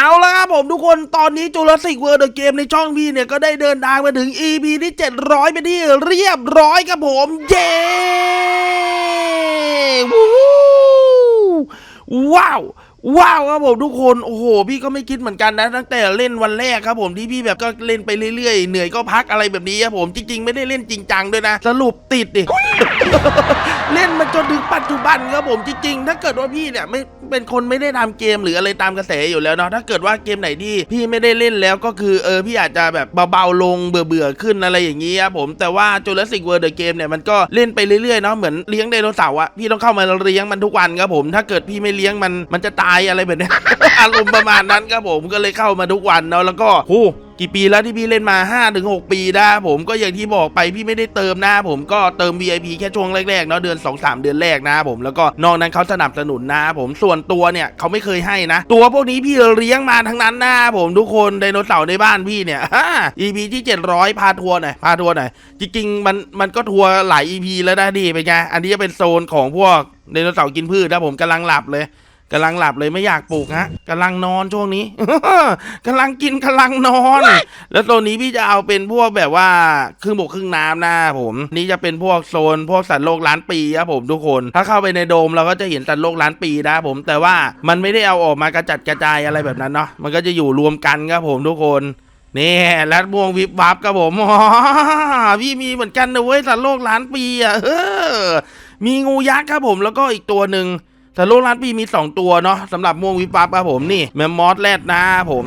เอาละครับผมทุกคนตอนนี้จูเลสิกเวิร์ดเกมในช่องพี่เนี่ย ก็ได้เดินทางมาถึง EP ที่ 700 ไปที่เรียบร้อยครับผม เย้วู้ว้าว ว้าวครับผมทุกคนโอ้โห พี่ก็ไม่คิดเหมือนกันนะ ตั้งแต่เล่นวันแรกครับผมที่พี่แบบก็เล่นไปเรื่อยๆ เหนื่อยก็พักอะไรแบบนี้ครับผมจริงๆ ไม่ได้เล่นจริงจังด้วยนะ สรุปติดดิเล่นมาจนถึงปัจจุบันครับผมจริงๆ ถ้าเกิดว่าพี่เนี่ยไม่เป็นคนไม่ได้ทำเกมหรืออะไรตามกระแสอยู่แล้วเนาะถ้าเกิดว่าเกมไหนที่พี่ไม่ได้เล่นแล้วก็คือเออพี่อาจจะแบบเบาๆลงเบื่อๆขึ้นอะไรอย่างนี้ครับผมแต่ว่า Jurassic World The Game เนี่ยมันก็เล่นไปเรื่อยๆเนาะเหมือนเลี้ยงไดโนเสาร์อะพี่ต้องเข้ามาเลี้ยงมันทุกวันครับผมถ้าเกิดพี่ไม่เลี้ยงมันมันจะตายอะไรแบบเนี้ย อารมณ์ประมาณนั้นครับผมก็เลยเข้ามาทุกวันเนาะแล้วก็โหกี่ปีแล้วที่พี่เล่นมา 5-6ถึงปีนะผมก็อย่างที่บอกไปพี่ไม่ได้เติมนะผมก็เติม VIP แค่ช่วงแรกๆเนาะเดือน 2-3 เดือนแรกนะผมแล้วก็นอกนั้นเขาสนับสนุนนะผมส่วนตัวเนี่ยเขาไม่เคยให้นะ ตัวพวกนี้พี่เลี้ยงมาทั้งนั้นนะผมทุกคนไดโนเสาร์ในบ้านพี่เนี่ย EP ที่ 700 พาทัวร์หน่อยพาทัวร์หน่อยจริงๆมันมันก็ทัวร์หลาย EP แล้วนะดีเป็นไงอันนี้จะเป็นโซนของพวกไดโนเสาร์กินพืชนะผมกำลังหลับเลย กำลังหลับเลยไม่อยากปลุกฮะกำลังนอนช่วงนี้ กำลังกินกำลังนอน แล้วตัวนี้พี่จะเอาเป็นพวกแบบว่าครึ่งบกครึ่งน้ำนะผมนี่จะเป็นพวกโซนพวกสัตว์โลกล้านปีครับผมทุกคน ถ้าเข้าไปในโดมเราก็จะเห็นสัตว์โลกล้านปีนะผมแต่ว่ามันไม่ได้เอาออกมากระจัดกระจายอะไรแบบนั้นเนาะมันก็จะอยู่รวมกันครับผมทุกคนนี่แรดม่วงวิบวับครับผมอ๋อพี่มีเหมือนกันนะเว้ยสัตว์โลกล้านปีอะเออมีงูยักษ์ครับผมแล้วก็อีกตัวหนึ่ง แต่โลกล้านปีมี 2 ตัวเนาะสำหรับม่วงวิบวับครับผมนี่แมมมอสแรดนะผม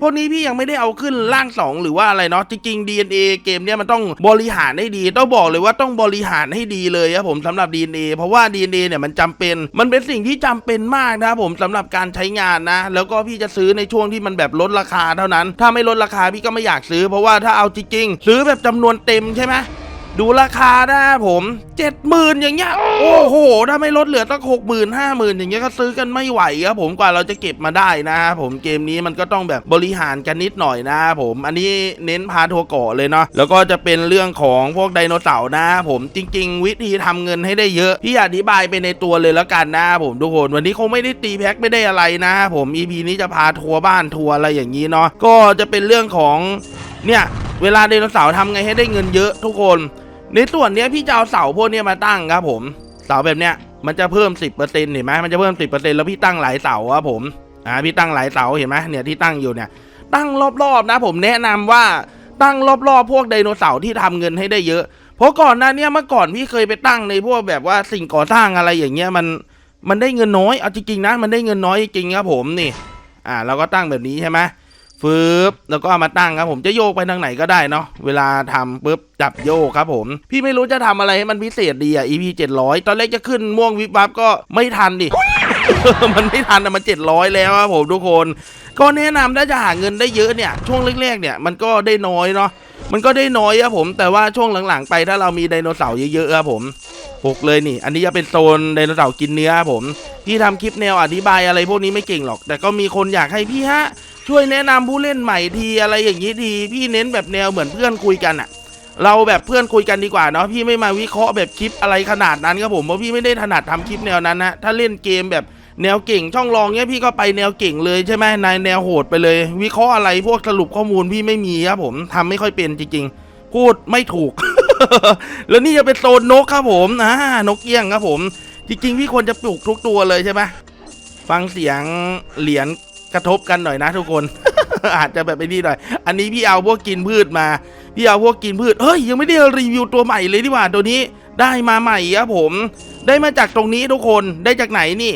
พวกนี้พี่ยังไม่ได้เอาขึ้นร่าง 2 หรือว่าอะไรเนาะจริงๆ DNA เกมเนี้ยมันต้องบริหารให้ดี ต้องบอกเลยว่าต้องบริหารให้ดีเลยครับผมสำหรับ DNA เพราะว่า DNA เนี่ยมันจำเป็น มันเป็นสิ่งที่จำเป็นมากนะครับผมสำหรับการใช้งานนะ แล้วก็พี่จะซื้อในช่วงที่มันแบบลดราคาเท่านั้น ถ้าไม่ลดราคาพี่ก็ไม่อยากซื้อ เพราะว่าถ้าเอาจริงๆซื้อแบบจำนวนเต็มใช่ไหม ดูราคานะผมเจ็ดหมื่นอย่างเงี้ยโอ้โห ถ้าไม่ลดเหลือตั้งหกหมื่นห้าหมื่นอย่างเงี้ยก็ซื้อกันไม่ไหวครับผมกว่าเราจะเก็บมาได้นะครับผมเกมนี้มันก็ต้องแบบบริหารกันนิดหน่อยนะครับผมอันนี้เน้นพาทัวร์เกาะเลยเนาะแล้วก็จะเป็นเรื่องของพวกไดโนเสาร์นะครับผมจริง ๆ วิธีทำเงินให้ได้เยอะพี่อธิบายไปในตัวเลยแล้วกันนะครับผมทุกคนวันนี้คงไม่ได้ตีแพ็คไม่ได้อะไรนะครับผม EP นี้จะพาทัวร์บ้านทัวร์อะไรอย่างนี้เนาะก็จะเป็นเรื่องของเนี่ยเวลาไดโนเสาร์ทำไงให้ได้เงินเยอะทุกคน ในส่วนเนี้ยพี่จะเอาเสาพวกเนี้ยมาตั้งครับผม เสาแบบเนี้ยมันจะเพิ่ม 10%เห็นไหมมันจะเพิ่ม 10%แล้วพี่ตั้งหลายเสาครับผมอ่าพี่ตั้งหลายเสาเห็นไหมเนี่ยที่ตั้งอยู่เนี่ย ตั้งรอบๆนะผมแนะนำว่าตั้งรอบๆพวกไดโนเสาร์ที่ทำเงินให้ได้เยอะ เพราะก่อนหน้าเนี้ยเมื่อก่อนพี่เคยไปตั้งในพวกแบบว่าสิ่งก่อสร้างอะไรอย่างเงี้ยมันมันได้เงินน้อยเอาจริงๆนะมันได้เงินน้อยจริงครับผมนี่ อ่าเราก็ตั้งแบบนี้ใช่ไหม ฟืบแล้วก็เอามาตั้งครับผมจะโยกไปทางไหนก็ได้เนาะเวลาทำปุ๊บจับโยกครับผม พี่ไม่รู้จะทำอะไรให้มันพิเศษดีอะ EP 700 ตอนแรกจะขึ้นม่วงวิบวับก็ไม่ทันดิมันไม่ทันอะมัน700แล้วครับผมทุกคน ก็แนะนำถ้าจะหาเงินได้เยอะเนี่ย ช่วงแรกๆเนี่ยมันก็ได้น้อยเนาะมันก็ได้น้อยครับผมแต่ว่าช่วงหลังๆไปถ้าเรามีไดโนเสาร์เยอะๆครับผมปกเลยนี่ อันนี้จะเป็นโซนไดโนเสาร์กินเนื้อครับผม พี่ทำคลิปแนวอธิบายอะไรพวกนี้ไม่เก่งหรอก แต่ก็มีคนอยากให้พี่ฮะ ช่วยแนะนำผู้เล่นใหม่ทีอะไรอย่างนี้ทีพี่เน้นแบบแนวเหมือนเพื่อนคุยกันอะเราแบบเพื่อนคุยกันดีกว่าเนาะพี่ไม่มาวิเคราะห์แบบคลิปอะไรขนาดนั้นครับผมเพราะพี่ไม่ได้ถนัดทำคลิปแนวนั้นนะถ้าเล่นเกมแบบแนวเก่งช่องรองเนี้ยพี่ก็ไปแนวเก่งเลยใช่ไหมนายแนวโหดไปเลย วิเคราะห์อะไรพวกสรุปข้อมูลพี่ไม่มีครับผมทำไม่ค่อยเป็นจริงๆ พูดไม่ถูก แล้วนี่จะเป็นโซนนกครับผมอ่านกเอี้ยงครับผม จริงๆพี่ควรจะปลูกทุกตัวเลยใช่ไหมฟังเสียงเหรียญกระทบกันหน่อยนะทุกคน อาจจะแบบไปนี่หน่อย อันนี้พี่เอาพวกกินพืชมา พี่เอาพวกกินพืชเฮ้ยยังไม่ได้รีวิวตัวใหม่เลยดีกว่าตัวนี้ได้มาใหม่ครับผม ได้มาจากตรงนี้ทุกคนได้จากไหนนี่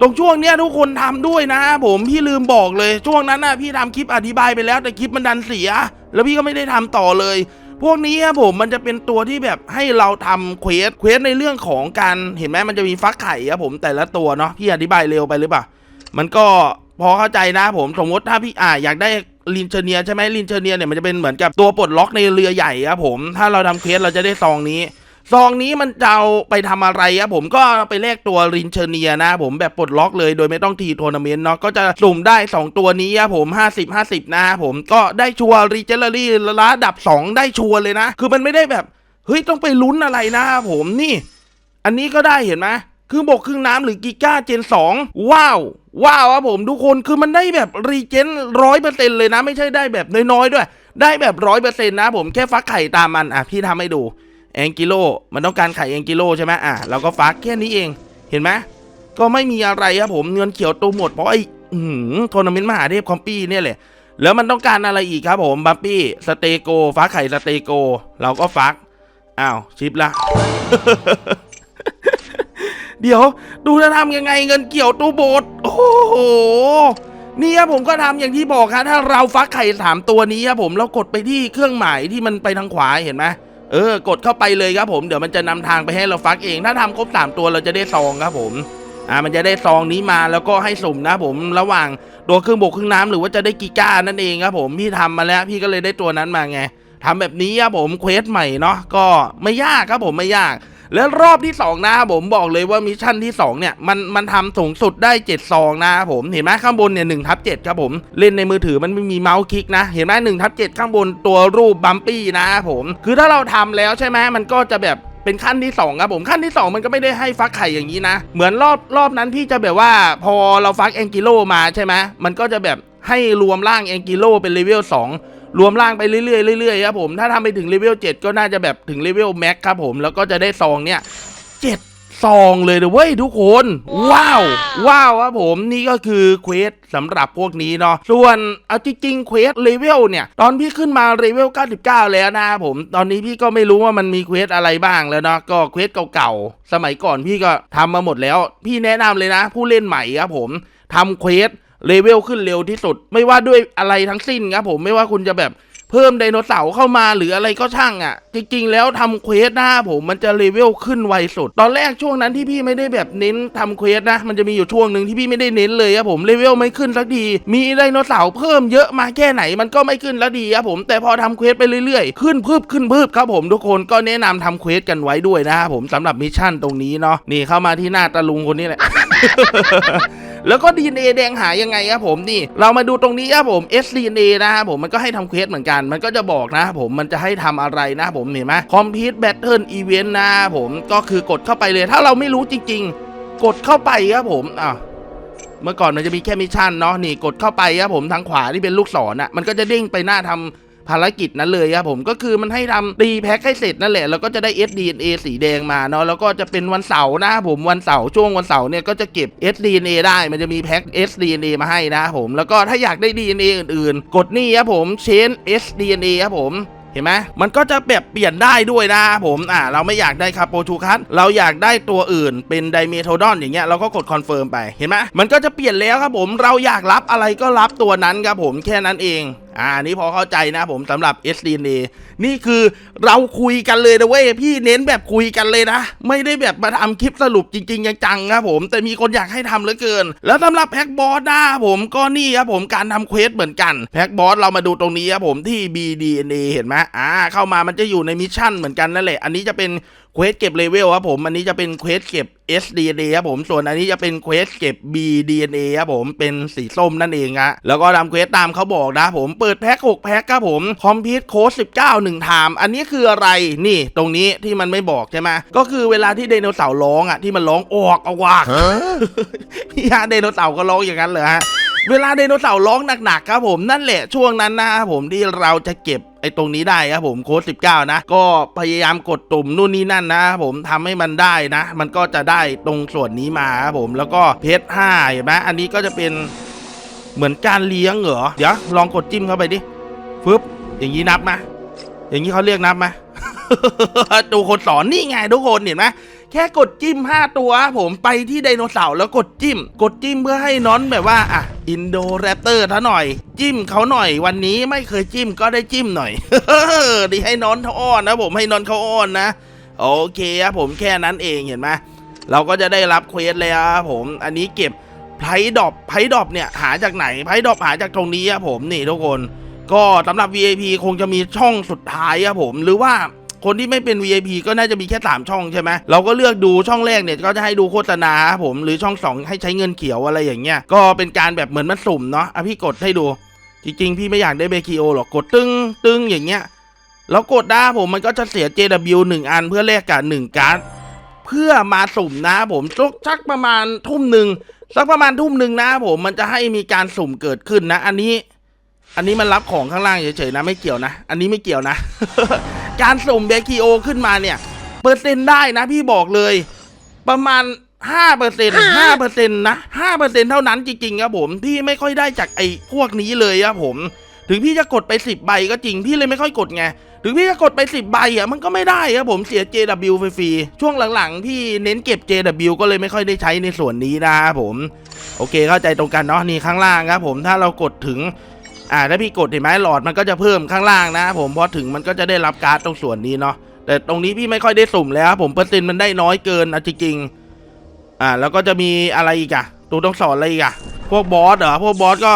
ตรงช่วงเนี้ยทุกคนทำด้วยนะ ผมพี่ลืมบอกเลยช่วงนั้นนะพี่ทำคลิปอธิบายไปแล้วแต่คลิปมันดันเสีย แล้วพี่ก็ไม่ได้ทำต่อเลย พวกนี้ครับผมมันจะเป็นตัวที่แบบให้เราทำเควสเควสในเรื่องของการเห็นไหมมันจะมีฟักไข่ครับผมแต่ละตัวเนาะพี่อธิบายเร็วไปหรือเปล่ามันก็พอเข้าใจนะผมสมมติถ้าพี่อ่าอยากได้ลินเชเนียใช่ไหมลินเชเนียเนี่ยมันจะเป็นเหมือนกับตัวปลดล็อกในเรือใหญ่ครับผม ถ้าเราทำเควสเราจะได้ซองนี้ ซองนี้มันจะเอาไปทำอะไรครับผมก็ไปแลกตัวรินเชเนียนะผมแบบปลดล็อกเลยโดยไม่ต้องทีทัวร์นาเมนต์เนาะก็จะสุ่มได้ 2 ตัวนี้ครับผม 50 50 นะครับผมก็ได้ชัวร์รีเจลลี่ระดับ 2 ได้ชัวร์เลยนะ คือมันไม่ได้แบบเฮ้ยต้องไปลุ้นอะไรนะครับผมนี่ อันนี้ก็ได้เห็นไหมครึ่งบกครึ่งน้ำหรือกิก้าเจน 2 ว้าวว้าวครับผมทุกคนคือมันได้แบบรีเจนร้อยเปอร์เซ็นต์เลยนะ ไม่ใช่ได้แบบน้อยๆด้วย ได้แบบร้อยเปอร์เซ็นต์นะผมแค่ฟักไข่ตามมันอะพี่ทำให้ดู แองกิโลมันต้องการไข่แองกิโลใช่ไหมอะเราก็ฟักแค่นี้เองเห็นไหมก็ไม่มีอะไรครับผมเงินเขียวตัวหมดเพราะไอ้หือทัวร์นาเมนต์มหาเทพคอมปี้เนี่ยแหละแล้วมันต้องการอะไรอีกครับผมบัฟปี้สเตโกฟักไข่สเตโก เราก็ฟักอ้าวชิปละเดี๋ยวดูจะทำยังไงเงินเกี่ยวตู้โบสโอ้โหนี่ครับผมก็ทำอย่างที่บอกครับถ้าเราฟักไข่สามตัวนี้ครับผมเรากดไปที่เครื่องหมายที่มันไปทางขวาเห็นไหม เออกดเข้าไปเลยครับผมเดี๋ยวมันจะนำทางไปให้เราฟักเอง ถ้าทำครบสามตัวเราจะได้ซองครับผมอ่ามันจะได้ซองนี้มาแล้วก็ให้สุ่มนะผมระหว่างตัวเครื่องบกเครื่องน้ำหรือว่าจะได้กีก้านั่นเองครับผมพี่ทำมาแล้วพี่ก็เลยได้ตัวนั้นมาไงทำแบบนี้ครับผมเควสใหม่เนาะก็ไม่ยากครับผมไม่ยาก แล้วรอบที่2นะครับผมบอกเลยว่ามิชชั่นที่2เนี่ยมันมันทำสูงสุดได้7ซองนะครับผมเห็นไหมข้างบนเนี่ยหนึ่งทับเจ็ดครับผมเล่นในมือถือมันไม่มีเมาส์คลิกนะ เห็นไหมหนึ่งทับเจ็ดข้างบนตัวรูปบัมปี้นะครับผม คือถ้าเราทำแล้วใช่ไหมมันก็จะแบบเป็นขั้นที่2ครับผมขั้นที่ 2 มันก็ไม่ได้ให้ฟักไข่อย่างนี้นะ เหมือนรอบรอบนั้นพี่จะแบบว่าพอเราฟักแองกิโลมาใช่ไหมมันก็จะแบบให้รวมร่างแองกิโลเป็นเลเวล2 รวมร่างไปเรื่อยๆเรื่อยๆครับผมถ้าทำไปถึงเลเวล7ก็น่าจะแบบถึงเลเวลแม็กครับผมแล้วก็จะได้ซองเนี่ยเจ็ดซองเลยนะเว้ยทุกคน ว้าว ว้าวครับผมนี่ก็คือเควสสำหรับพวกนี้เนาะส่วนเอาจริงๆเควสเลเวลเนี่ย ตอนพี่ขึ้นมาเลเวล 99 แล้วนะครับผม ตอนนี้พี่ก็ไม่รู้ว่ามันมีเควสอะไรบ้างแล้วเนาะก็เควสเก่าๆ สมัยก่อนพี่ก็ทำมาหมดแล้ว พี่แนะนำเลยนะ ผู้เล่นใหม่ครับผมทำเควส เลเวลขึ้นเร็วที่สุด ไม่ว่าด้วยอะไรทั้งสิ้นครับผมไม่ว่าคุณจะแบบเพิ่มไดโนเสาร์เข้ามาหรืออะไรก็ช่างอะ่ะ จริง ๆ แล้วทำเควสนะผมมันจะเลเวลขึ้นไวสุด ตอนแรกช่วงนั้นที่พี่ไม่ได้แบบเน้นทำเควสนะ มันจะมีอยู่ช่วงหนึ่งที่พี่ไม่ได้เน้นเลยครับผมเลเวลไม่ขึ้นสักที มีไดโนเสาร์เพิ่มเยอะมาแค่ไหนมันก็ไม่ขึ้นแล้วดีครับผมแต่พอทำเควสไปเรื่อยๆ ขึ้นพืบขึ้นพืบครับผมทุกคนก็แนะนำทำเควสกันไว้ด้วยนะครับผมสำหรับมิชชั่นตรงนี้เนาะนี่เข้ามาที่หน้าตาลุงคนนี้แหละ แล้วก็ DNA แดงหายยังไงครับผมนี่เรามาดูตรงนี้ครับผม SDNA นะครับผมมันก็ให้ทำเควสเหมือนกัน มันก็จะบอกนะครับผมมันจะให้ทำอะไรนะครับผมเห็นไหม Complete Battle Event นะครับผมก็คือกดเข้าไปเลยถ้าเราไม่รู้จริง ๆ กดเข้าไปครับผมอะเมื่อก่อนมันจะมีแค่มิชชั่นเนาะนี่กดเข้าไปครับผมทางขวาที่เป็นลูกศรอะมันก็จะเด้งไปหน้าทำ ภารกิจนั้นเลยครับผมก็คือมันให้ทำตีแพ็คให้เสร็จนั่นแหละแล้วก็จะได้ SDNA สีแดงมาเนาะแล้วก็จะเป็นวันเสาร์นะครับผมวันเสาร์ช่วงวันเสาร์เนี่ยก็จะเก็บ SDNA ได้มันจะมีแพ็ค SDNA มาให้นะครับผมแล้วก็ถ้าอยากได้ DNA อื่นๆ กดนี่ครับผม Change SDNA ครับผมเห็นไหมมันก็จะแบบเปลี่ยนได้ด้วยนะครับผมอ่าเราไม่อยากได้คาโปชูคัสเราอยากได้ตัวอื่นเป็นไดเมโทดอนอย่างเงี้ยเราก็กดคอนเฟิร์มไปเห็นไหมมันก็จะเปลี่ยนแล้วครับผมเราอยากรับอะไรก็รับตัวนั้นครับผมแค่นั้นเอง อ่านี่พอเข้าใจนะผมสำหรับ SDNA นี่คือเราคุยกันเลยนะเว้ยพี่เน้นแบบคุยกันเลยนะ ไม่ได้แบบมาทำคลิปสรุปจริงๆจังๆครับผมแต่มีคนอยากให้ทำเหลือเกิน แล้วสำหรับแพ็กบอสนะผมก็นี่ครับผมการทำเควสเหมือนกันแพ็กบอสเรามาดูตรงนี้ครับผมที่ BDNA เห็นไหมอ่าเข้ามามันจะอยู่ในมิชชั่นเหมือนกันนั่นแหละอันนี้จะเป็น เควสเก็บเลเวลครับผม อันนี้จะเป็นเควสเก็บ SDNA ครับผม ส่วนอันนี้จะเป็นเควสเก็บ BDNA ครับผม เป็นสีส้มนั่นเองฮะ แล้วก็ทำเควสตามเขาบอกนะผม เปิดแพ็ค6แพ็คครับผม คอมพิวต์โค้ด19 1ไทม์อันนี้คืออะไร นี่ ตรงนี้ที่มันไม่บอกใช่ไหมก็คือเวลาที่ไดโนเสาร์ร้องอะ ที่มันร้องออกอว่าพี่ฮะไดโนเสาร์ก็ร้องอย่างนั้นเหรอฮะเวลาไดโนเสาร์ร้องหนักๆครับผมนั่นแหละช่วงนั้นนะครับผมที่เราจะเก็บ ไอ้ตรงนี้ได้ครับผมโค้ด19 นะ ก็พยายามกดตุ่มนู่นนี่นั่นนะครับผมทำให้มันได้นะ มันก็จะได้ตรงส่วนนี้มาครับผมแล้วก็เพชร5เห็นไหมอันนี้ก็จะเป็นเหมือนการเลี้ยงเหรอเดี๋ยวลองกดจิ้มเข้าไปดิฟึบอย่างนี้นับไหมอย่างนี้เขาเรียกนับไหมดูคนสอนนี่ไงทุกคนเห็นไหม แค่กดจิ้ม 5 ตัวผมไปที่ไดโนเสาร์แล้วกดจิ้ม กดจิ้มเพื่อให้น้อนแบบว่าอะอินโดแรปเตอร์ท่าหน่อย จิ้มเขาหน่อยวันนี้ไม่เคยจิ้มก็ได้จิ้มหน่อยดีให้น้อนเขาอ้อนนะผมให้น้อนเขาอ้อนนะ โอเคครับผมแค่นั้นเองเห็นไหมเราก็จะได้รับเควสเลยครับผมอันนี้เก็บไพ่ดอปไพ่ดอปเนี่ยหาจากไหนไพ่ดอปหาจากตรงนี้ครับผมนี่ทุกคน ก็สำหรับ VIP คงจะมีช่องสุดท้ายครับผมหรือว่า คนที่ไม่เป็น VIP ก็น่าจะมีแค่ 3 ช่องใช่ไหมเราก็เลือกดูช่องแรกเนี่ยก็จะให้ดูโฆษณาผมหรือช่อง 2 ให้ใช้เงินเขียวอะไรอย่างเงี้ยก็เป็นการแบบเหมือนมันสุ่มเนาะอะพี่กดให้ดู จริงๆ พี่ไม่อยากได้เบคิโอหรอกกดตึ้งตึ้งอย่างเงี้ยแล้วกดได้ผมมันก็จะเสีย JW 1 อันเพื่อแลกกับ1การ์ดเพื่อมาสุ่มนะผมสักสักประมาณทุ่มหนึ่งสักประมาณทุ่มหนึ่งนะผมมันจะให้มีการสุ่มเกิดขึ้นนะ อันนี้ อันนี้มันรับของข้างล่างเฉยๆนะไม่เกี่ยวนะ อันนี้ไม่เกี่ยวนะ การสุ่มเบคิโอขึ้นมาเนี่ย เปอร์เซ็นต์ได้นะพี่บอกเลย ประมาณห้าเปอร์เซ็นต์ห้าเปอร์เซ็นต์นะห้าเปอร์เซ็นต์เท่านั้นจริงๆครับผมพี่ไม่ค่อยได้จากไอ้พวกนี้เลยครับผม ถึงพี่จะกดไปสิบใบก็จริงพี่เลยไม่ค่อยกดไงถึงพี่จะกดไปสิบใบอะมันก็ไม่ได้ครับผมเสีย JW ฟรีๆช่วงหลังๆ พี่เน้นเก็บ JW ก็เลยไม่ค่อยได้ใช้ในส่วนนี้นะครับผม โอเคเข้าใจตรงกันเนาะนี่ข้างล่างครับผมถ้าเรากดถึง อ่าถ้าพี่กดเห็นไหมหลอดมันก็จะเพิ่มข้างล่างนะผมพอถึงมันก็จะได้รับการ์ดตรงส่วนนี้เนาะแต่ตรงนี้พี่ไม่ค่อยได้สุ่มแล้วครับผมเปอร์เซ็นต์มันได้น้อยเกินอะจริงๆอ่าแล้วก็จะมีอะไรอีกอะตัวต้องสอนอะไรอีกอะพวกบอสเหรอพวกบอสก็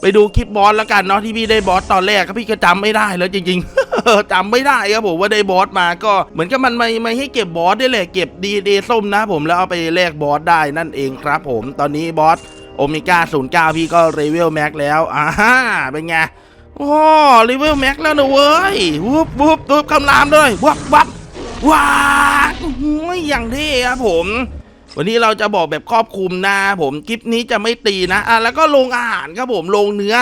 ไปดูคลิปบอสแล้วกันเนาะที่พี่ได้บอสตอนแรกก็พี่ก็จำไม่ได้แล้วจริงๆจำไม่ได้ครับผมว่าได้บอสมาก็เหมือนกับมันไม่ไม่ให้เก็บบอสได้เลยเก็บดีเดส้มนะผมแล้วเอาไปแลกบอสได้นั่นเองครับผมตอนนี้บอส โอเมก้า09 พี่ก็เลเวลแม็กแล้วอ่าฮ่าเป็นไงโอ้เลเวลแม็กแล้วนะเว้ยวุบวุบวุบคำรามด้วยวับวับว้าอื้อหืออย่างเท่ครับผม วันนี้เราจะบอกแบบครอบคลุมนะผมคลิปนี้จะไม่ตีนะอะแล้วก็ลงอาหารครับผมลงเนื้อ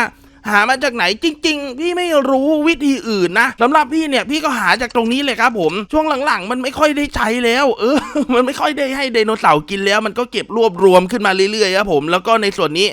หามาจากไหนจริง ๆ พี่ไม่รู้วิธีอื่นนะสำหรับพี่เนี่ยพี่ก็หาจากตรงนี้เลยครับผมช่วงหลังๆ มันไม่ค่อยได้ใช้แล้ว เออ มันไม่ค่อยได้ให้ไดโนเสาร์กินแล้ว มันก็เก็บรวบรวมขึ้นมาเรื่อยๆครับผมแล้วก็ในส่วนนี้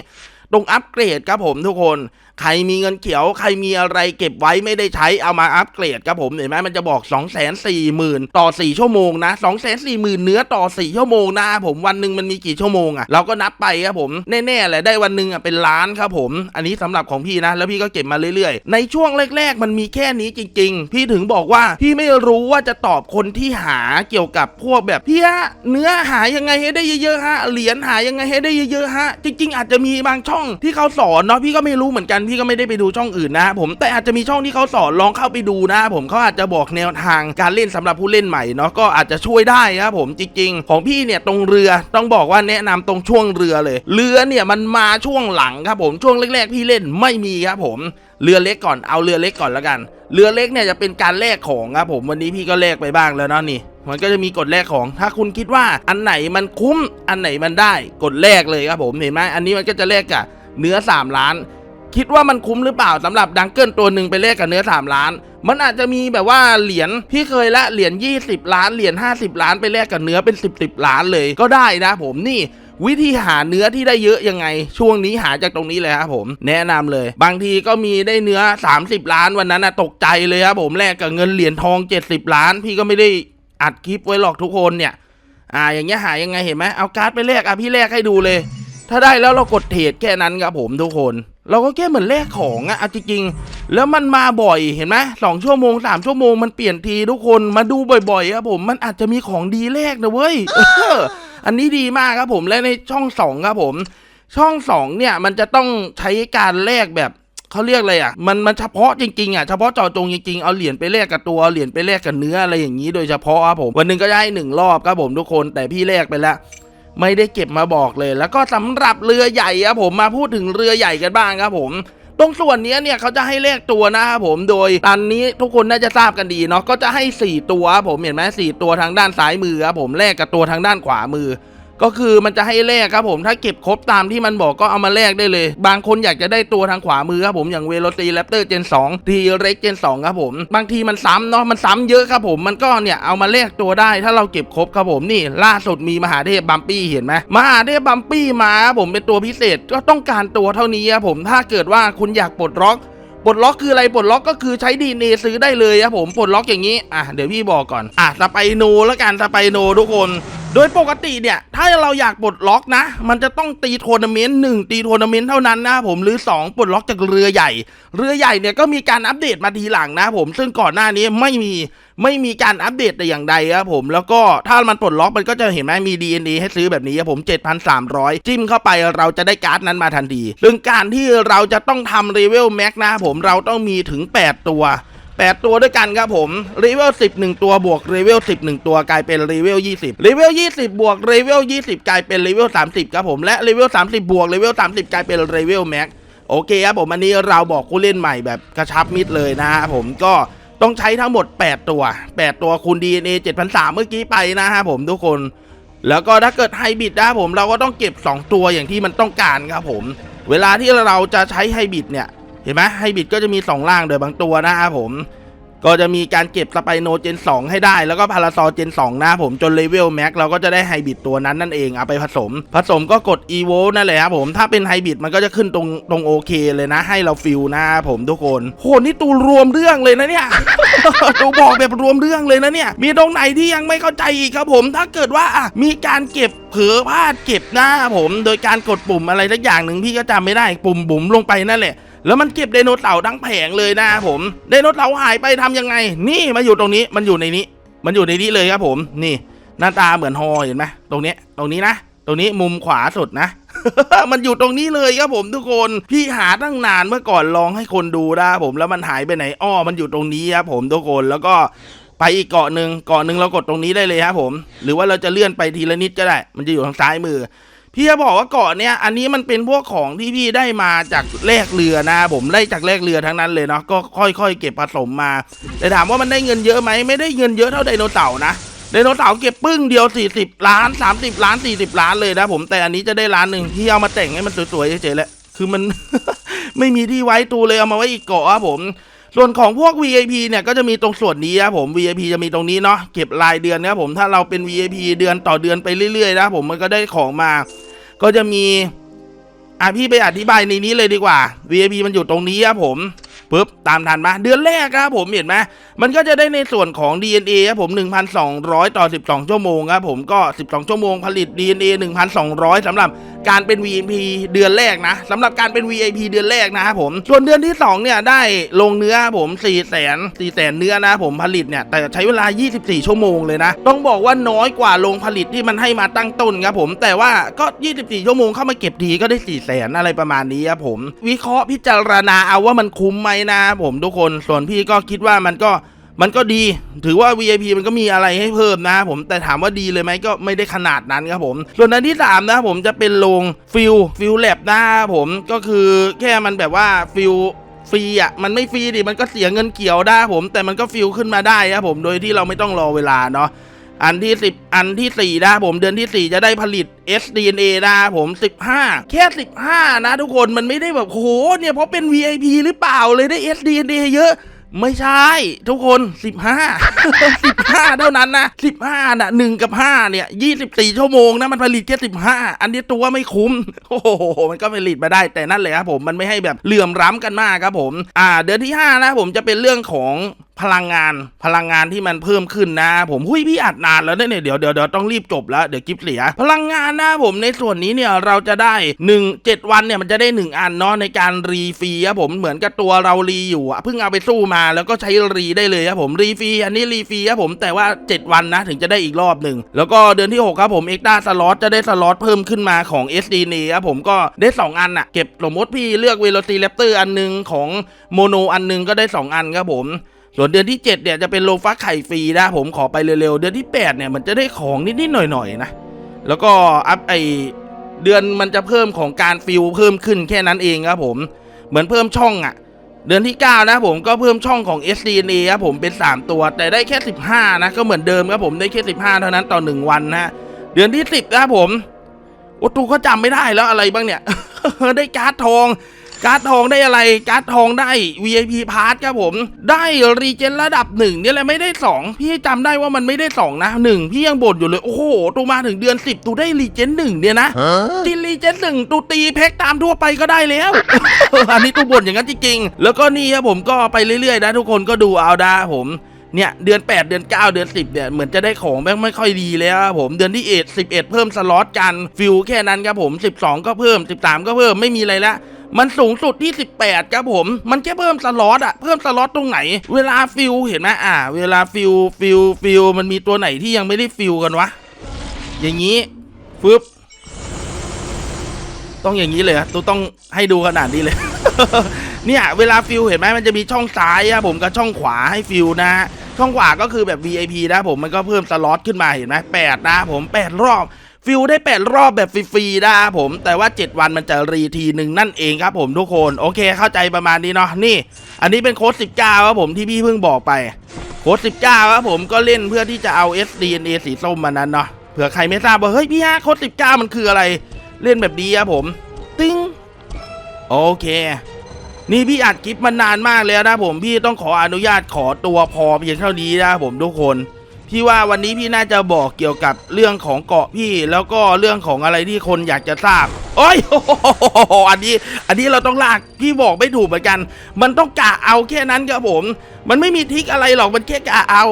ตรงอัปเกรดครับผมทุกคนใครมีเงินเขียว ใครมีอะไรเก็บไว้ไม่ได้ใช้เอามาอัปเกรดครับผมเห็นไหมมันจะบอก 2 4 0 0 0 0 ต่อ 4 ชั่วโมงนะ 2 4 0 0 0 0 เนื้อต่อ 4 ชั่วโมงนะผมวันหนึ่งมันมีกี่ชั่วโมงอะ่ะเราก็นับไปครับผมแน่ๆแหละได้วันหนึ่งอะเป็นล้านครับผม อันนี้สำหรับของพี่นะ แล้วพี่ก็เก็บมาเรื่อยๆ ในช่วงแรก ๆ มันมีแค่นี้จริง ๆ พี่ถึงบอกว่าพี่ไม่รู้ว่าจะตอบคนที่หาเกี่ยวกับพวกแบบพี่ฮะเนื้อหายังไงให้ได้เยอะๆฮะเหรียญหายังไงให้ได้เยอะๆฮะจริง ๆ อาจจะมีบางช่องที่เขาสอนเนาะพี่ก็ไม่รู้เหมือนกันพี่ก็ไม่ได้ไปดูช่องอื่นนะครับผมแต่อาจจะมีช่องที่เขาสอนลองเข้าไปดูนะครับผมเขาอาจจะบอกแนวทางการเล่นสำหรับผู้เล่นใหม่เนาะก็อาจจะช่วยได้ครับผมจริงๆ ของพี่เนี่ยตรงเรือต้องบอกว่าแนะนำตรงช่วงเรือเลย เรือเนี่ยมันมาช่วงหลังครับผมช่วงแรก ๆ พี่เล่นไม่มีครับผมเรือเล็กก่อนเอาเรือเล็กก่อนแล้วกัน เรือเล็กเนี่ยจะเป็นการแลกของครับผมวันนี้พี่ก็แลกไปบ้างแล้วเนาะนี่มันก็จะมีกฎแลกของถ้าคุณคิดว่าอันไหนมันคุ้มอันไหนมันได้กดแลกเลยครับผมเห็นไหมอันนี้มันก็จะแลกกับเนื้อ 3 ล้าน คิดว่ามันคุ้มหรือเปล่าสำหรับดังเกิลตัวหนึ่งไปแลกกับเนื้อ 3 ล้าน มันอาจจะมีแบบว่าเหรียญพี่เคยละเหรียญ20 ล้านเหรียญ50 ล้านไปแลกกับเนื้อเป็น 10 10 ล้านเลยก็ได้นะผมนี่วิธีหาเนื้อที่ได้เยอะยังไง ช่วงนี้หาจากตรงนี้เลยครับผม แนะนำเลย บางทีก็มีได้เนื้อ 30 ล้านวันนั้นนะตกใจเลยครับผมแลกกับเงินเหรียญทอง 70 ล้าน พี่ก็ไม่ได้อัดคลิปไว้หรอกทุกคนเนี่ยอ่าอย่างเงี้ยหายังไงเห็นไหมเอาการ์ดไปแลกอะพี่แลกให้ดูเลย ถ้าได้แล้วเรากดเทรดแค่นั้นครับผมทุกคน เราก็แค่เหมือนแลกของอะเอาจริงๆแล้วมันมาบ่อยเห็นไหมสองชั่วโมงสามชั่วโมงมันเปลี่ยนทีทุกคนมาดูบ่อยๆครับผมมันอาจจะมีของดีแลกนะเว้ยอันนี้ดีมากครับผมและในช่องสองครับผม ช่องสองเนี่ยมันจะต้องใช้การแลกแบบเขาเรียกอะไรอะมันมันเฉพาะจริงๆอะเฉพาะเจาะจงจริงๆเอาเหรียญไปแลกกับตัวเเหรียญไปแลกกับเนื้ออะไรอย่างนี้โดยเฉพาะครับผมวันหนึ่งก็จะให้หนึ่งรอบครับผมทุกคนแต่พี่แลกไปแล้ว ไม่ได้เก็บมาบอกเลย แล้วก็สำหรับเรือใหญ่ครับผมมาพูดถึงเรือใหญ่กันบ้างครับผมตรงส่วนนี้เนี่ยเขาจะให้เลขตัวนะครับผมโดยตอนนี้ทุกคนน่าจะทราบกันดีเนาะก็จะให้ 4 ตัวครับผมเห็นไหมสี่ตัวทางด้านซ้ายมือครับผมแลกกับตัวทางด้านขวามือ ก็คือมันจะให้แลกครับผมถ้าเก็บครบตามที่มันบอกก็เอามาแลกได้เลย บางคนอยากจะได้ตัวทางขวามือครับผมอย่างเวโรตีแรปเตอร์เจน2ทีเร็กเจน2ครับผมบางทีมันซ้ำเนาะมันซ้ำเยอะครับผมมันก็เนี่ยเอามาแลกตัวได้ ถ้าเราเก็บครบครับผมนี่ล่าสุดมีมหาเทพบัมปี้เห็นไหมมหาเทพบัมปี้มาครับผมเป็นตัวพิเศษก็ต้องการตัวเท่านี้ครับผมถ้าเกิดว่าคุณอยากปลดล็อก ปลดล็อกคืออะไรปลดล็อกก็คือใช้ดีเนซื้อได้เลยครับผมปลดล็อกอย่างนี้อะเดี๋ยวพี่บอกก่อนอะสไปโนแล้วกันสไปโนทุกคนโดยปกติเนี่ย ถ้าเราอยากปลดล็อกนะ มันจะต้องตีทัวร์นาเมนต์หนึ่งตีทัวร์นาเมนต์เท่านั้นนะครับผมหรือ 2 ปลดล็อกจากเรือใหญ่ เรือใหญ่เนี่ยก็มีการอัปเดตมาทีหลังนะครับผม ซึ่งก่อนหน้านี้ไม่มีไม่มีการอัปเดตแต่อย่างใดครับผมแล้วก็ถ้ามันปลดล็อกมันก็จะเห็นไหมมี DNA ให้ซื้อแบบนี้ครับผม 7,300 จิ้มเข้าไปเราจะได้การ์ดนั้นมาทันทีซึ่งการที่เราจะต้องทำรีเวลแม็กนะครับผมเราต้องมีถึง 8 ตัว8 ตัวด้วยกันครับผมรีเวล10 1 ตัวบวกรีเวล10 1 ตัวกลายเป็นรีเวล20รีเวล20 บวกรีเวล20 กลายเป็นรีเวล30ครับผมและรีเวล30 บวกรีเวล30 กลายเป็นรีเวลแม็กโอเคครับผมอันนี้เราบอกผู้เล่นใหม่แบบกระชับมิดเลยนะครับผมก็ ต้องใช้ทั้งหมด 8 ตัว 8 ตัวคูณ DNA 7,300 เมื่อกี้ไปนะครับผมทุกคน แล้วก็ถ้าเกิดไฮบริดนะผมเราก็ต้องเก็บ 2 ตัวอย่างที่มันต้องการครับผม เวลาที่เราจะใช้ไฮบริดเนี่ย เห็นไหมไฮบริดก็จะมี 2 ล่างโดยบางตัวนะครับผม ก็จะมีการเก็บสไปโนเจน 2 ให้ได้ แล้วก็พาราซอเจน 2 นะผมจนเลเวลแม็กเราก็จะได้ไฮบิดตัวนั้นนั่นเองเอาไปผสม ผสมก็กด e v o นั่นแหละครับผมถ้าเป็นไฮบิดมันก็จะขึ้นตรงตรงโอเคเลยนะ ให้เราฟิลนะครับผมทุกคนโหนี่ตูรวมเรื่องเลยนะเนี่ยตูบอกแบบรวมเรื่องเลยนะเนี่ย มีตรงไหนที่ยังไม่เข้าใจอีกครับผม ถ้าเกิดว่าอะมีการเก็บเผลอพลาดเก็บนะครับผม โดยการกดปุ่มอะไรสักอย่างหนึ่งพี่ก็จำไม่ได้ปุ่มบุ๋มลงไปนั่นแหละ แล้วมันเก็บไดโนเสาร์ทั้งแผงเลยนะครับผมไดโนเสาร์หายไปทำยังไง นี่มาอยู่ตรงนี้มันอยู่ในนี้ มันอยู่ในนี้เลยครับผมนี่หน้าตาเหมือนฮอเห็นไหมตรงนี้ตรงนี้นะ ตรงนี้มุมขวาสุดนะ มันอยู่ตรงนี้เลยครับผมทุกคนพี่หาตั้งนานเมื่อก่อนลองให้คนดูนะครับผมแล้วมันหายไปไหนอ้อมันอยู่ตรงนี้ครับผมทุกคนแล้วก็ไปอีกเกาะหนึ่งเกาะหนึ่งเรากดตรงนี้ได้เลยครับผม หรือว่าเราจะเลื่อนไปทีละนิดก็ได้ มันจะอยู่ทางซ้ายมือ พี่จะบอกว่าเกาะเนี้ยอันนี้มันเป็นพวกของที่พี่ได้มาจากแลกเรือนะผมได้จากแลกเรือทั้งนั้นเลยเนาะก็ค่อยๆ เก็บผสมมา แต่ถามว่ามันได้เงินเยอะไหมไม่ได้เงินเยอะเท่าไดโนเสาร์นะไดโนเสาร์เก็บปึ้งเดียว 40 ล้าน 30 ล้าน 40 ล้านเลยนะผมแต่อันนี้จะได้ล้านหนึ่งที่เอามาแต่งให้มันสวยๆเฉยๆแหละคือมัน ไม่มีที่ไว้ตูเลยเอามาไว้อีกเกาะครับผม ส่วนของพวก VIP เนี่ยก็จะมีตรงส่วนนี้ครับผม VIP จะมีตรงนี้เนาะเก็บรายเดือนนะครับผมถ้าเราเป็น VIP เดือนต่อเดือนไปเรื่อยๆนะครับผมมันก็ได้ของมา ก็จะมีอะพี่ไปอธิบายในนี้เลยดีกว่า VIP มันอยู่ตรงนี้ครับผมปึ๊บตามทันมาเดือนแรกครับผมเห็นไหมมันก็จะได้ในส่วนของ DNA ครับผม 1,200 ต่อ 12 ชั่วโมงครับผมก็ 12 ชั่วโมงผลิต DNA 1,200สำหรับ การเป็น VIP เดือนแรกนะสำหรับการเป็น VIP เดือนแรกนะครับผม ส่วนเดือนที่ 2 เนี่ย ได้ลงเนื้อผม4แสน4แสนเนื้อนะครับผมผลิตเนี่ย แต่ใช้เวลา 24 ชั่วโมงเลยนะ ต้องบอกว่าน้อยกว่าลงผลิตที่มันให้มาตั้งต้นครับผม แต่ว่าก็ 24 ชั่วโมงเข้ามาเก็บทีก็ได้4แสนอะไรประมาณนี้ครับผม วิเคราะห์พิจารณาเอาว่ามันคุ้มไหมนะครับผมทุกคน ส่วนพี่ก็คิดว่ามันก็ มันก็ดีถือว่า VIP มันก็มีอะไรให้เพิ่มนะครับผมแต่ถามว่าดีเลยไหมก็ไม่ได้ขนาดนั้นครับผมส่วนอันที่3นะครับผมจะเป็นโรงฟิลฟิลแลบนะครับผมก็คือแค่มันแบบว่าฟิลฟรีอะมันไม่ฟรีดิมันก็เสียเงินเกี่ยวได้ผม แต่มันก็ฟิลขึ้นมาได้ครับผมโดยที่เราไม่ต้องรอเวลาเนาะอันที่ 10 อันที่ 4 นะผมเดือนที่ 4 จะได้ผลิต SDNA นะครับผม 15 แค่ 15 นะทุกคนมันไม่ได้แบบโหเนี่ยเพราะเป็น VIP หรือเปล่าเลยได้ SDNA เยอะ ไม่ใช่ ทุกคน 15 15 เท่านั้นนะ15น่ะ1กับ 5 เนี่ย 24 ชั่วโมงนะ มันผลิตแค่15 อันนี้ตัวไม่คุ้ม โอ้โห มันก็ผลิตมาได้แต่นั่นแหละครับผม มันไม่ให้แบบเหลื่อมล้ำกันมากครับผม อ่า เดือนที่ 5 นะผมจะเป็นเรื่องของ พลังงานพลังงานที่มันเพิ่มขึ้นนะ ผมหุยพี่อัดนานแล้วเนี่ยเดี๋ยวเดี๋ยวเดี๋ยวต้องรีบจบแล้วเดี๋ยวกิฟเสีย พลังงานนะผมในส่วนนี้เนี่ยเราจะได้ 1 7 วันเนี่ยมันจะได้ 1 อันเนาะในการรีฟรีครับผมเหมือนกับตัวเรารีอยู่อะเพิ่งเอาไปสู้มาแล้วก็ใช้รีได้เลยครับผมรีฟรีอันนี้รีฟรีครับผมแต่ว่า 7 วันนะถึงจะได้อีกรอบหนึ่งแล้วก็เดือนที่ 6 ครับผมเอ็กด้าสล็อตจะได้สล็อตเพิ่มขึ้นมาของ SD n ครับผมก็ได้ 2 อันอะเก็บสมมติพี่เลือกเวโรซีแรปเตอร์อันหนึงของโมโนอันหนึงก็ได้ 2 อันครับผม ส่วนเดือนที่ 7 เนี่ยจะเป็นโลฟักไข่ฟรีนะผมขอไปเร็วๆ เดือนที่ 8 เนี่ยมันจะได้ของนิดๆหน่อยๆนะ แล้วก็อัพไอเดือนมันจะเพิ่มของการฟิลเพิ่มขึ้นแค่นั้นเองครับผม เหมือนเพิ่มช่องอะ่ะ เดือนที่ 9 นะผมก็เพิ่มช่องของ SDNA ครับผมเป็น 3 ตัว แต่ได้แค่ 15 นะ ก็เหมือนเดิมครับผมได้แค่ 15 เท่านั้นต่อ 1 วันนะ เดือนที่ 10 นะครับผมโอ้ตูก็จำไม่ได้แล้วอะไรบ้างเนี่ยได้การ์ดทอง การ์ดทองได้อะไร การ์ดทองได้ VIP พาร์ทครับผม ได้รีเจนระดับหนึ่งเนี่ยแหละไม่ได้สองพี่จำได้ว่ามันไม่ได้สองนะหนึ่งพี่ยังบ่นอยู่เลย โอ้โหตูมาถึงเดือนสิบตูได้รีเจนหนึ่งเนี่ยนะตีรีเจนหนึ่งตูตีแพ็กตามทั่วไปก็ได้แล้ว อันนี้ตูบ่นอย่างนั้นจริงๆ แล้วก็นี่ครับผมก็ไปเรื่อยๆนะทุกคนก็ดูเอาดาผมเนี่ยเดือน 8 เดือน 9 เดือน 10เนี่ยเหมือนจะได้ของแม่งไม่ค่อยดีแล้วครับผมเดือนที่1 11 เพิ่มสล็อตกันฟิลแค่นั้นครับผม 12 ก็เพิ่ม 13 ก็เพิ่มไม่มีอะไรละมันสูงสุดที่ 18ครับผม มันแค่เพิ่มสล็อตอะเพิ่มสล็อตตรงไหน เวลาฟิลเห็นไหมอ่า เวลาฟิลฟิลฟิลมันมีตัวไหนที่ยังไม่ได้ฟิลกันวะ อย่างนี้ฟึบต้องอย่างนี้เลยตัวต้องให้ดูขนาดนี้เลย เนี่ยเวลาฟิลเห็นไหมมันจะมีช่องซ้ายอะผมกับช่องขวาให้ฟิลนะช่องขวาก็คือแบบ VIP นะผมมันก็เพิ่มสล็อตขึ้นมาเห็นไหมแปดนะผมแปดรอบ ฟิลได้แปดรอบแบบฟรีๆนะครับผมแต่ว่า 7 วันมันจะรีทีหนึ่งนั่นเองครับผมทุกคนโอเคเข้าใจประมาณนี้เนาะนี่ อันนี้เป็นโค้ด19ครับผมที่พี่เพิ่งบอกไปโค้ด19ครับผมก็เล่นเพื่อที่จะเอา SDNA สีส้มมานั้นเนาะเผื่อใครไม่ทราบว่าเฮ้ยพี่ฮะโค้ด19 มันคืออะไรเล่นแบบนี้ครับผม ติ้งโอเค นี่พี่อัดคลิปมานานมากแล้วนะผมพี่ต้องขออนุญาตขอตัวพอเพียงเท่านี้นะผมทุกคน พี่ว่าวันนี้พี่น่าจะบอกเกี่ยวกับเรื่องของเกาะพี่ แล้วก็เรื่องของอะไรที่คนอยากจะทราบโอ้ยอันนี้ อันนี้เราต้องลากพี่บอกไม่ถูกเหมือนกัน มันต้องกะเอาแค่นั้นครับผม มันไม่มีทิกอะไรหรอกมันแค่กะเอา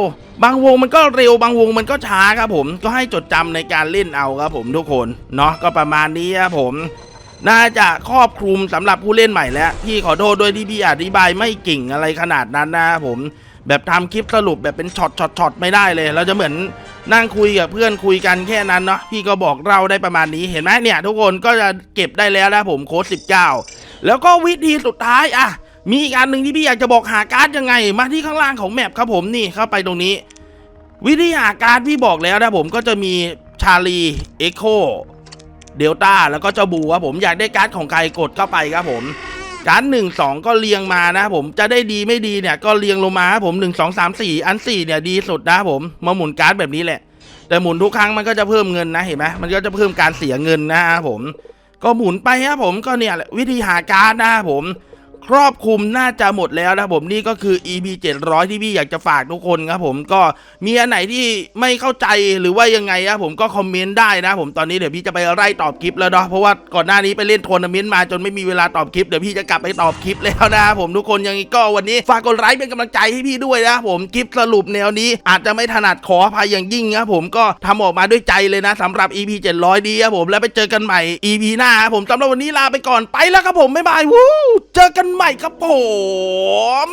บางวงมันก็เร็วบางวงมันก็ช้าครับผม ก็ให้จดจำในการเล่นเอาครับผมทุกคนเนาะก็ประมาณนี้ครับผมน่าจะครอบคลุมสำหรับผู้เล่นใหม่แล้ว พี่ขอโทษด้วยที่พี่อธิบายไม่เก่งอะไรขนาดนั้นนะครับผม แบบทำคลิปสรุปแบบเป็นช็อตช็อตช็อตไม่ได้เลย เราจะเหมือนนั่งคุยกับเพื่อนคุยกันแค่นั้นเนาะพี่ก็บอกเราได้ประมาณนี้เห็นไหมเนี่ย ทุกคนก็จะเก็บได้แล้วนะผมโค้ด19แล้วก็วิธีสุดท้ายอะมีอีกอันหนึ่งที่พี่อยากจะบอกหาการ์ดยังไง มาที่ข้างล่างของแมปครับผมนี่เข้าไปตรงนี้ วิธีหาการ์ดพี่บอกแล้วนะผมก็จะมีชาลีเอ็กโคเดลต้าแล้วก็เจ้าบูครับผมอยากได้การ์ดของใครกดเข้าไปครับผม การหนึ่งสองก็เรียงมานะผมจะได้ดีไม่ดีเนี่ยก็เรียงลงมาครับผมหนึ่งสองสามสี่อันสี่เนี่ยดีสุดนะครับผมมาหมุนการ์ดแบบนี้แหละ แต่หมุนทุกครั้งมันก็จะเพิ่มเงินนะเห็นไหมมันก็จะเพิ่มการเสียเงินนะครับผม ก็หมุนไปครับผมก็เนี่ยแหละวิธีหาการ์ดนะครับผม ครอบคลุมน่าจะหมดแล้วนะผมนี่ก็คือ EP 700 ที่พี่อยากจะฝากทุกคนครับผมก็มีอันไหนที่ไม่เข้าใจหรือว่ายังไงครับผมก็คอมเมนต์ได้นะผมตอนนี้เดี๋ยวพี่จะไปไล่ตอบคลิปแล้วเนาะเพราะว่าก่อนหน้านี้ไปเล่นทัวร์นาเมนต์มาจนไม่มีเวลาตอบคลิปเดี๋ยวพี่จะกลับไปตอบคลิปแล้วนะผมทุกคนยังไงก็วันนี้ฝากกดไลค์เป็นกำลังใจให้พี่ด้วยนะผมคลิปสรุปแนวนี้ อาจจะไม่ถนัดขออภัยอย่างยิ่งครับผมก็ทำออกมาด้วยใจเลยนะสำหรับ EP 700ดีครับผมแล้วไปเจอกันใหม่ EP หน้าครับผมสำหรับวันนี้ลาไปก่อนไปแล้วครับผมบ๊ายบายวู้เจอกันใหม่ครับผม